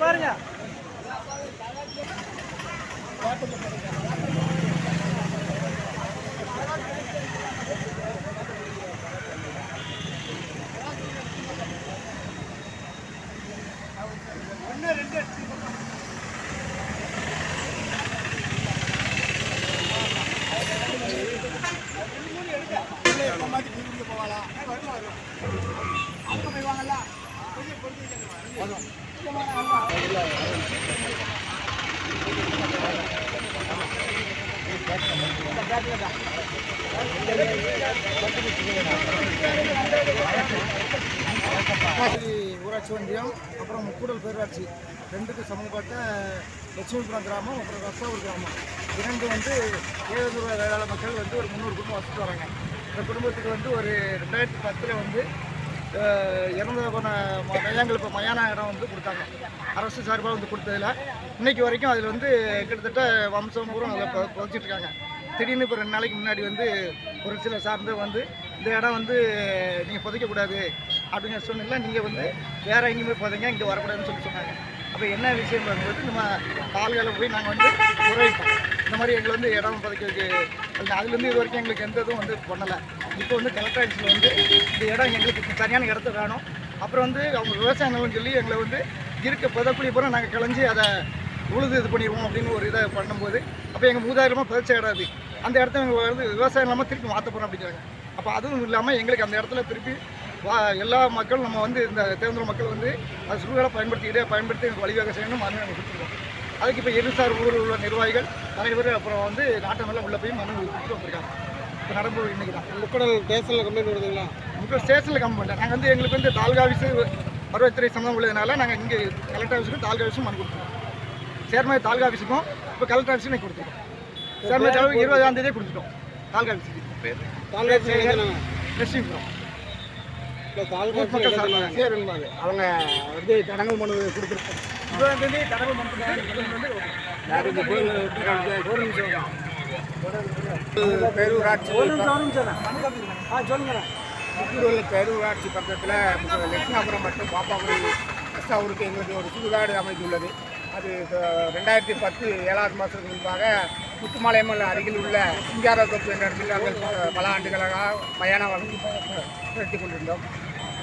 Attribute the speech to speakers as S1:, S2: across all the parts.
S1: பாருங்க ஒன்று ரெண்டு? நடுவில் இங்க
S2: ஊராட்சி ஒன்றியம் அப்புறம் முக்கூடல் பேரூராட்சி. ரெண்டுக்கும் சமூகப்பட்ட லட்சுமிபுரம் கிராமம் அப்புறம் ரசாவூர் கிராமம். இரண்டு வந்து ஏழு வேளாள மக்கள் வந்து ஒரு முந்நூறு குடும்பம் வசித்து வராங்க. இந்த குடும்பத்துக்கு வந்து ஒரு ரெண்டாயிரத்தி பத்தில் வந்து அஹ், போன ம- மையங்கள் இப்போ மயான இடம் வந்து கொடுத்தாங்க. அரசு சார்பாக வந்து கொடுத்ததில். இன்றைக்கி வரைக்கும் அதில் வந்து கிட்டத்தட்ட வம்சம் பூரம் அதில் புதைச்சிட்ருக்காங்க திடீர்னு இப்போ ரெண்டு நாளைக்கு முன்னாடி வந்து ஒரு சில சார்ந்து வந்து இந்த இடம் வந்து நீங்கள் புதைக்கக்கூடாது அப்படிங்கிற சூழ்நிலை நீங்கள் வந்து வேறு எங்கேயுமே புதைங்க இங்கே வரக்கூடாதுன்னு சொல்லி சொன்னாங்க. அப்போ என்ன விஷயம் பார்க்கும்போது நம்ம கால்களை போய் நாங்கள் வந்து உரையிட்டோம் இந்த மாதிரி எங்களை வந்து இடம் பதக்கிறதுக்கு அது அதுலேருந்து இது வரைக்கும் எங்களுக்கு எந்த இதுவும் வந்து பண்ணலை. இப்போ வந்து கலெக்டர் ஆஃபீஸில் வந்து இந்த இடம் எங்களுக்கு சரியான இடத்த வேணும். அப்புறம் வந்து அவங்க விவசாய நிலம்னு சொல்லி எங்களை வந்து இருக்க புதக்குழி பூரா நாங்கள் கிளஞ்சி அதை உழுது இது பண்ணிடுவோம் அப்படின்னு ஒரு இதை பண்ணும்போது அப்போ எங்கள் மூதாயிரமாக புதைச்ச இடம் அந்த இடத்த வந்து விவசாயம் இல்லாமல் திருப்பி மாற்ற போகிறோம் அப்படிங்கிறாங்க. அப்போ அதுவும் இல்லாமல் எங்களுக்கு அந்த இடத்துல திருப்பி எல்லா மக்களும் நம்ம வந்து இந்த தேர்ந்தெடுத்த மக்கள் வந்து அது சுடுகாலை பயன்படுத்திக்கிட்டே பயன்படுத்தி எங்களுக்கு வழிவகை செய்யணும் மனு நாங்கள் கொடுத்துருக்கோம். அதுக்கு இப்போ இருசார் ஊரில் உள்ள நிர்வாகிகள் தலைவர் அப்புறம் வந்து நாட்டமெல்லாம் உள்ளே போய் மனு கொடுத்துட்டு வந்திருக்காங்க. இப்போ நடப்பு இன்னைக்கு தான்.
S1: முக்கடல் ஸ்டேஷனில் கம்ப்ளைண்ட் வருதுங்களா?
S2: முக்கிய ஸ்டேஷனில் கம் பண்ணல நாங்கள் வந்து எங்களுக்கு வந்து தாலுகா ஆஃபீஸு வருவாய்த்துறை சம்மந்தம் உள்ளதுனால நாங்கள் இங்கே கலெக்டர் ஆஃபீஸுக்கும் தாலுகா ஆஃபீஸும் மனு கொடுத்துருக்கோம். சேர்மதி தாலுகா ஆஃபீஸுக்கும் இப்போ கலெக்டர் ஆஃபீஸும் இன்னைக்கு கொடுத்துருக்கோம். சேர்மதி இருபதாம் தேதியே கொடுத்துட்டோம். தாலுகா ஆஃபீஸுக்கு லட்சுமிபுரம் மக்கள் சார்பாக. சேருங்க அவங்க வந்து தடங்கல் மனு மனு
S3: பேரூராட்சி பேரூராட்சி பக்கத்தில் லட்சுமாபுரம் மற்றும் பாப்பாபுரம் ரஸ்தாவூருக்கு எங்களுக்கு ஒரு சுடுகாடு அமைந்துள்ளது. அது ரெண்டாயிரத்தி பத்து ஏழாவது மாதத்துக்கு முன்பாக முத்துமாலையம்மன் அருகில் உள்ள சிங்காரத்தோப்பு என்ற இடத்தில் நாங்கள் பல- பல ஆண்டுகளாக மயான வளர்ச்சி நடத்தி கொண்டிருந்தோம்.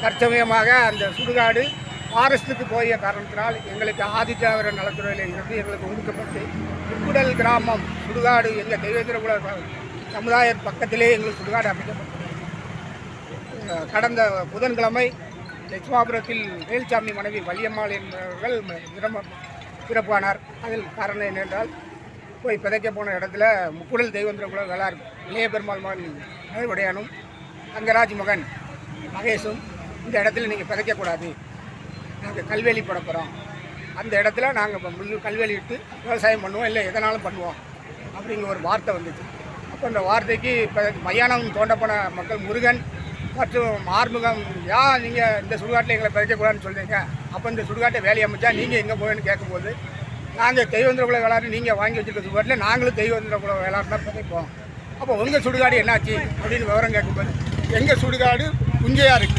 S3: தற்சமயமாக அந்த சுடுகாடு ஃபாரஸ்ட்டுக்கு போய காரணத்தினால் எங்களுக்கு ஆதித்யாவிர நலத்துறையிலிருந்து எங்களுக்கு ஒதுக்கப்பட்டு முக்குடல் கிராமம் சுடுகாடு எங்கள் தெய்வேந்திரகுல சமுதாய பக்கத்திலே எங்களுக்கு சுடுகாடு அமைக்கப்பட்டது. கடந்த புதன்கிழமை லட்சுமாபுரத்தில் வேல்சாமி மனைவி வள்ளியம்மாள் என்பவர்கள் இறம சிறப்பானார் அதில் காரணம் என்னென்றால் போய் பிதைக்க போன இடத்துல முக்குடல் தெய்வந்திரகுல வேளார் இளைய பெருமாள் மகன் நகைவுடையானும் தங்கராஜ் மகன் மகேஷும் இந்த இடத்துல நீங்கள் பிதைக்கக்கூடாது நாங்கள் கல்வெளி போட போகிறோம் அந்த இடத்துல நாங்கள் இப்போ முள் கல்வெளி இட்டு விவசாயம் பண்ணுவோம் இல்லை எதனாலும் பண்ணுவோம் அப்படிங்கிற ஒரு வார்த்தை வந்துச்சு. அப்போ அந்த வார்த்தைக்கு இப்போ மயானம் தோண்டப்போன மக்கள் முருகன் மற்றும் ஆறுமுகம் ஏன் நீங்கள் இந்த சுடுகாட்டில் எங்களை பிறக்கக்கூடாதுன்னு சொல்கிறீங்க அப்போ இந்த சுடுகாட்டை வேலை அமைச்சா நீங்கள் எங்கே போவேன்னு கேட்கும்போது நாங்கள் தெய்வந்திர குல வேளாறு நீங்கள் வாங்கி வச்சுருக்க சுடுகாட்டில் நாங்களும் தெய்வந்திர குல வேளாறு தான் பிறப்போம் அப்போ உங்கள் சுடுகாடு என்னாச்சு? அப்படின்னு விவரம் கேட்கும்போது எங்கள் சுடுகாடு குஞ்சையாக இருக்குது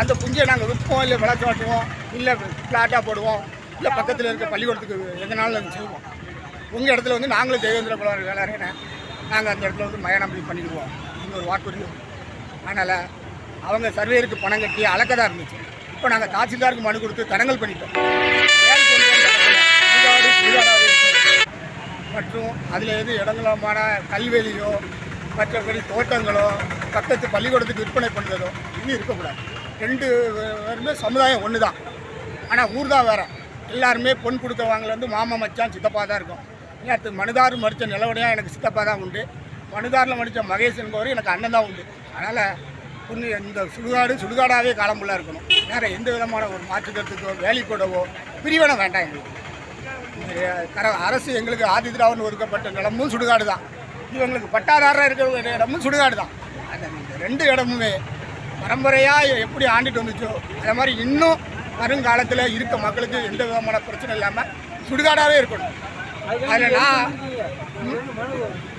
S3: அந்த புஞ்சியை நாங்கள் விற்போம் இல்லை விளக்காட்டுவோம் இல்லை ஃப்ளாட்டாக போடுவோம் இல்லை பக்கத்தில் இருக்க பள்ளிக்கூடத்துக்கு எதனாலும் நாங்கள் செய்வோம். உங்கள் இடத்துல வந்து நாங்களும் தேவேந்திர குலம் வேளாறுனேன் நாங்கள் அந்த இடத்துல வந்து மயானம் பண்ணிடுவோம். இங்கே ஒரு வாக்குறுதி அதனால் அவங்க சர்வேருக்கு பணம் கட்டி அழக்கதாக இருந்துச்சு. இப்போ நாங்கள் தாசில்தாருக்கு மனு கொடுத்து தடங்கல் பண்ணிட்டோம். வேலை மற்றும் அதில் எது இடங்களமான கல்வெளியோ மற்றபடி தோட்டங்களோ பக்கத்து பள்ளிக்கூடத்துக்கு விற்பனை பண்ணுறதோ இது இருக்கக்கூடாது. ரெண்டு பேருமே சமுதாயம் ஒன்று தான் ஆனால் ஊர் தான் வேறு. எல்லாருமே பொன் கொடுத்தவங்கலேருந்து வந்து மாமா மச்சான் சித்தப்பா தான் இருக்கும். அடுத்து மனுதாறு மடித்த நிலவடையாக எனக்கு சித்தப்பா தான் உண்டு. மனுதாரில் மடித்த மகேஷ் என்பவர் எனக்கு அண்ணன் தான் உண்டு. அதனால் பொண்ணு இந்த சுடுகாடு சுடுகாடாகவே காலம்புள்ளாக இருக்கணும். வேறு எந்த விதமான ஒரு மாற்றுக்கத்துக்கோ வேலைக்கூடவோ பிரிவினை வேண்டாம் எங்களுக்கு. கர அரசு எங்களுக்கு ஆதி திராவிடன் ஒதுக்கப்பட்ட நிலமும் சுடுகாடு தான் இவங்களுக்கு பட்டாதாரம் இருக்கிற இடமும் சுடுகாடு தான் அந்த ரெண்டு இடமுமே பரம்பரையாக எப்படி ஆண்டுட்டு வந்துச்சோ அதே மாதிரி இன்னும் வருங்காலத்தில் இருக்க மக்களுக்கு எந்த விதமான பிரச்சனை இல்லாமல் சுடுகாடாகவே இருக்கணும். அதில் நான்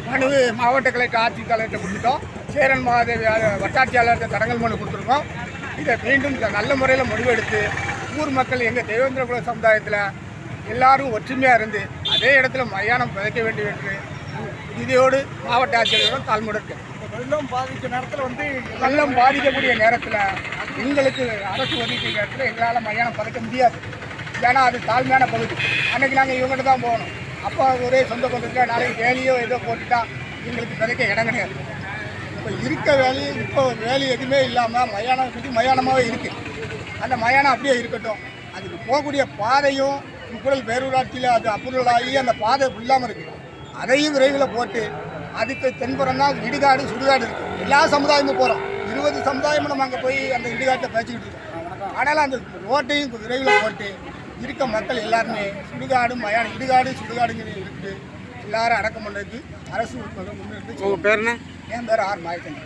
S3: மனு மாவட்ட கலெக்டர் ஆட்சி தலைவர்கிட்ட கொடுத்துட்டோம். சேரன் மகாதேவி வட்டாட்சியாளர்கிட்ட தடங்கல் மனு கொடுத்துருக்கோம். இதை மீண்டும் நல்ல முறையில் முடிவெடுத்து ஊர் மக்கள் எங்கள் தேவேந்திர குல சமுதாயத்தில் எல்லாரும் ஒற்றுமையாக இருந்து அதே இடத்துல மயானம் விதைக்க வேண்டும் என்று இதையோடு மாவட்ட ஆட்சியர்களுடன் தாழ்முடக்கு
S2: வெள்ளம் பாதிக்க நேரத்தில் வந்து
S3: வெள்ளம் பாதிக்கக்கூடிய நேரத்தில் எங்களுக்கு அரசு ஒதுக்கிய நேரத்தில் எங்களால் மயானம் பறக்க முடியாது. ஏன்னா அது தாழ்மையான பகுதி. அன்றைக்கி நாங்கள் இவங்ககிட்ட தான் போகணும் அப்போ ஒரே சொந்த பந்தத்தில் நாளைக்கு வேலையோ ஏதோ போட்டுட்டா எங்களுக்கு பிறக்க இடம் கிடையாது. இப்போ இருக்க வேலையும் இப்போ வேலை எதுவுமே இல்லாமல் மயானம் சுற்றி மயானமாகவே இருக்குது அந்த மயானம் அப்படியே இருக்கட்டும். அதுக்கு போகக்கூடிய பாதையும் குரல் பேரூராட்சியில் அது அப்ரூவல் ஆகி அந்த பாதை இல்லாமல் இருக்குது அதையும் விரைவில் போட்டு அதுக்கு தென்புறம் தான் இடுகாடு சுடுகாடு இருக்குது எல்லா சமுதாயமும் போகிறோம் இருபது சமுதாயமும் நம்ம அங்கே போய் அந்த இடுகாட்டில் பேசிக்கிட்டு இருக்கோம். ஆனாலும் அந்த ரோட்டையும் விரைவில் போட்டு இருக்க மக்கள் எல்லாருமே சுடுகாடு மயானம் இடுகாடு சுடுகாடுங்கிறது இருக்குது எல்லாரும் அடக்கம் பண்ணுறதுக்கு அரசு முன்னெடுத்து
S1: உங்கள் பேர் என்ன?
S3: என் பேர் ஆர் மாயக்கன்